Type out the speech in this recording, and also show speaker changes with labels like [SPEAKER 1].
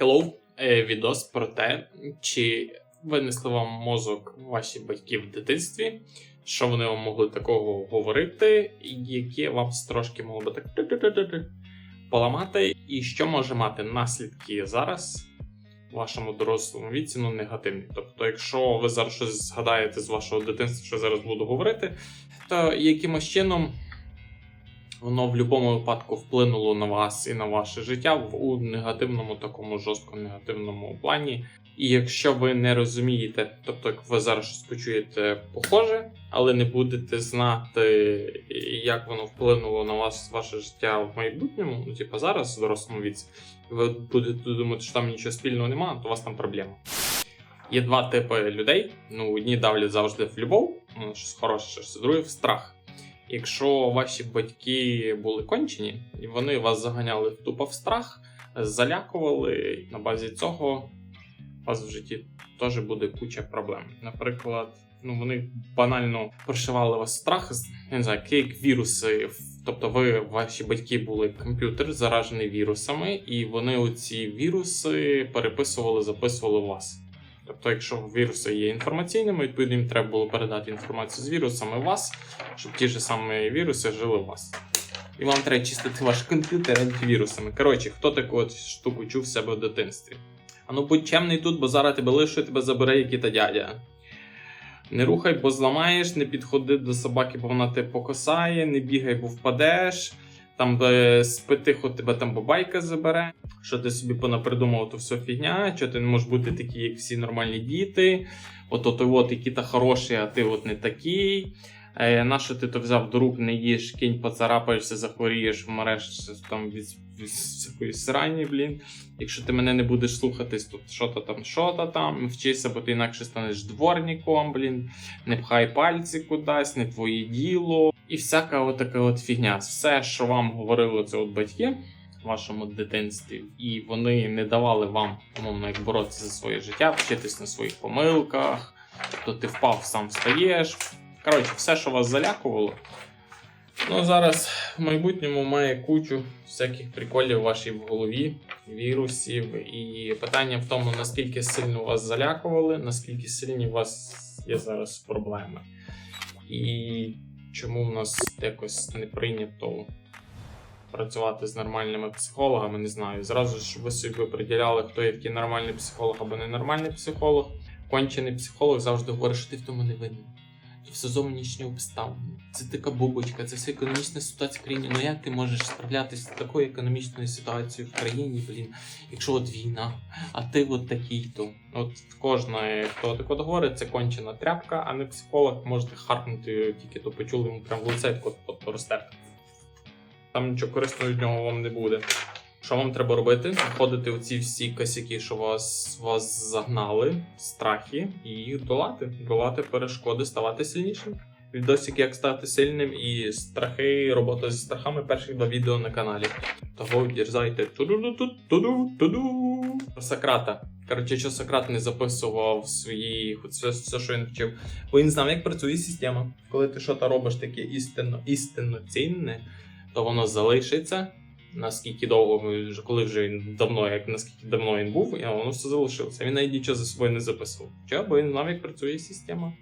[SPEAKER 1] Hello, Е, відос про те, чи винесли вам мозок ваші батьки в дитинстві, що вони вам могли такого говорити, яке вам трошки могло би так поламати, і що може мати наслідки зараз в вашому дорослому віці, ну негативні. Тобто, якщо ви зараз щось згадаєте з вашого дитинства, що зараз буду говорити, то якимось чином воно в будь-якому випадку вплинуло на вас і на ваше життя у негативному, такому жорстко негативному плані. І якщо ви не розумієте, тобто як ви зараз щось почуєте похоже, але не будете знати, як воно вплинуло на вас ваше життя в майбутньому, ну типу зараз в дорослому віці, ви будете думати, що там нічого спільного немає, то у вас там проблема. Є два типи людей. Ну, одні давлять завжди в любов, ну, щось хороше, щось друге в страх. Якщо ваші батьки були кончені, і вони вас заганяли тупо в страх, залякували, на базі цього у вас в житті теж буде куча проблем. Наприклад, ну вони банально прошивали вас страх, не знаю, як віруси. Тобто, ви, ваші батьки були комп'ютер, заражений вірусами, і вони оці віруси переписували, записували вас. Тобто, якщо віруси є інформаційними, відповідно їм треба було передати інформацію з вірусами в вас, щоб ті ж самі віруси жили в вас. І вам треба чистити ваш комп'ютер антивірусами. Коротше, хто таку от штуку чув в себе в дитинстві? А ну будь чемний тут, бо зараз тебе лишу, тебе забере який-то дядя. Не рухай, бо зламаєш, не підходи до собаки, бо вона тебе покосає, не бігай, бо впадеш. Там е, спи тихо, тебе там бабайка забере. Що ти собі понапридумав, то все фігня, що ти не можеш бути такий, як всі нормальні діти. От от, от які то хороші, а ти от не такий. Е, Нащо ти то взяв до рук, не їш, кінь поцарапаєшся, захворієш, вмреш там від, всякої срані, блін. Якщо ти мене не будеш слухатись, то що то там, що то там, вчися, бо ти інакше станеш дворником, блін, не пхай пальці кудись, не твоє діло. І всяка от така от фігня. Все, що вам говорили це от батьки в вашому дитинстві, і вони не давали вам, умовно, як боротися за своє життя, вчитись на своїх помилках, то ти впав, сам встаєш. Коротше, все, що вас залякувало. Ну, зараз в майбутньому має кучу всяких приколів в вашій голові, вірусів. І питання в тому, наскільки сильно вас залякували, наскільки сильні у вас є зараз проблеми. І чому в нас якось не прийнято працювати з нормальними психологами, не знаю. Зразу ж ви собі приділяли, хто є нормальний психолог або ненормальний психолог. Кончений психолог завжди говорить, що ти в тому не винен. Все зовнішні обставини. Це така бубочка, це все економічна ситуація в країні. Ну як ти можеш справлятися з такою економічною ситуацією в країні, блін, якщо от війна, а ти от такий то. От кожна, хто так от говорить, це кончена тряпка, а не психолог. Можете харкнути, тільки то почули йому прямо в лице, як от, от розтерти. Там нічого корисного від нього вам не буде. Що вам треба робити? Входити у ці всі косяки, що вас, вас загнали, страхи, і їх долати. Долати перешкоди, ставати сильнішим. Відосик, як стати сильним, і страхи, робота зі страхами перших два відео на каналі. Того дірзайте. Про Сократа. Коротше, що Сократ не записував свої все, все, що він вчив. Бо він знав, як працює система. Коли ти щось робиш таке істинно, істинно цінне, то воно залишиться наскільки довго ми вже коли вже він давно, як наскільки давно він був, і воно все залишилося. Він навіть нічого за собою не записував. Чого? Бо як працює система.